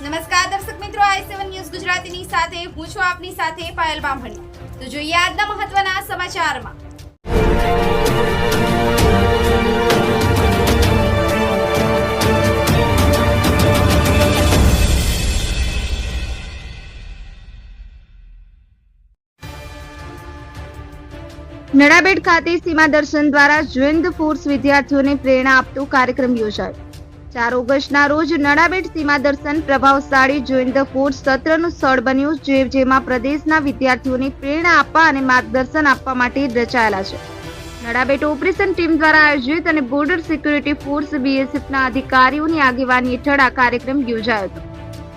નમસ્કાર દર્શક મિત્રો, આઈ સેવન ન્યૂઝ ગુજરાતીની સાથે, હું છું આપની સાથે પાયલ બામણી. તો જોઈએ આજના મહત્વના સમાચારમાં. નડાબેટ ખાતે સીમા દર્શન દ્વારા જુએન્દ ફોર્સ વિદ્યાર્થીઓને પ્રેરણા આપતો કાર્યક્રમ યોજાયો. ચાર ઓગસ્ટના રોજ નડાબેટ સીમા દર્શન પ્રભાવશાળી જોઈન ધ ફોર્સ સત્રનું સ્થળ બન્યું જે જેમાં પ્રદેશના વિદ્યાર્થીઓને પ્રેરણા આપવા અને માર્ગદર્શન આપવા માટે રચાયેલા છે. નડાબેટ ઓપરેશન ટીમ દ્વારા આયોજિત અને બોર્ડર સિક્યુરિટી ફોર્સ બીએસએફના અધિકારીઓની આગેવાની હેઠળ આ કાર્યક્રમ યોજાયો હતો.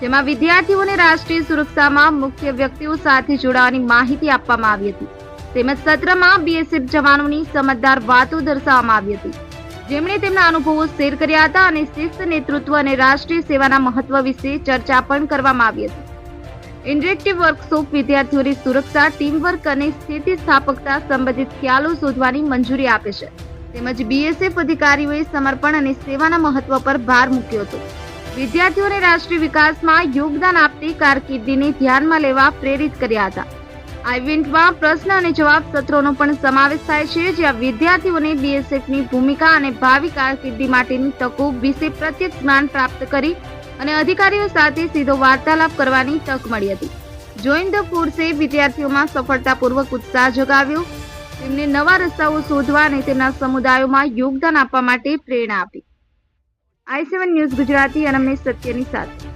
જેમાં વિદ્યાર્થીઓને રાષ્ટ્રીય સુરક્ષામાં મુખ્ય વ્યક્તિઓ સાથે જોડાવાની માહિતી આપવામાં આવી હતી. તેમજ સત્રમાં બીએસએફ જવાનોની સમજદાર વાતો દર્શાવવામાં આવી હતી. જેમણે તેમના અનુભવો શેર કર્યા હતા અને શિસ્ત, નેતૃત્વ અને રાષ્ટ્રીય સેવાના મહત્વ વિશે ચર્ચા પણ કરવામાં આવી હતી. ઇન્ટરેક્ટિવ વર્કશોપ વિદ્યાર્થીઓની સુરક્ષા ટીમવર્ક અને સ્થિતિસ્થાપકતા સંબંધિત ખ્યાલો શોધવાની મંજૂરી આપે છે. તેમજ બીએસએફ અધિકારીઓએ સમર્પણ અને સેવાના મહત્વ પર ભાર મૂક્યો હતો. વિદ્યાર્થીઓને રાષ્ટ્રીય વિકાસમાં યોગદાન આપતી કારકિર્દીને ધ્યાનમાં લેવા પ્રેરિત કર્યા હતા. આ પ્રશ્ન અને જવાબ સત્રોનો પણ સમાવેશ થાય છે, જ્યાં વિદ્યાર્થીઓને બીએસએફની ભૂમિકા અને ભાવિ કારકિર્દી માટેની તકો વિશે પ્રત્યક્ષ જ્ઞાન પ્રાપ્ત કરી અને અધિકારીઓ સાથે સીધો વાર્તાલાપ કરવાની તક મળી હતી. જોઈન ધ ફોર્સે વિદ્યાર્થીઓમાં સફળતાપૂર્વક ઉત્સાહ જગાવ્યો. તેમને નવા રસ્તાઓ શોધવા અને તેમના સમુદાયોમાં યોગદાન આપવા માટે પ્રેરણા આપી. આઈ સેવન ન્યૂઝ ગુજરાતી અનમને સત્યની સાથે.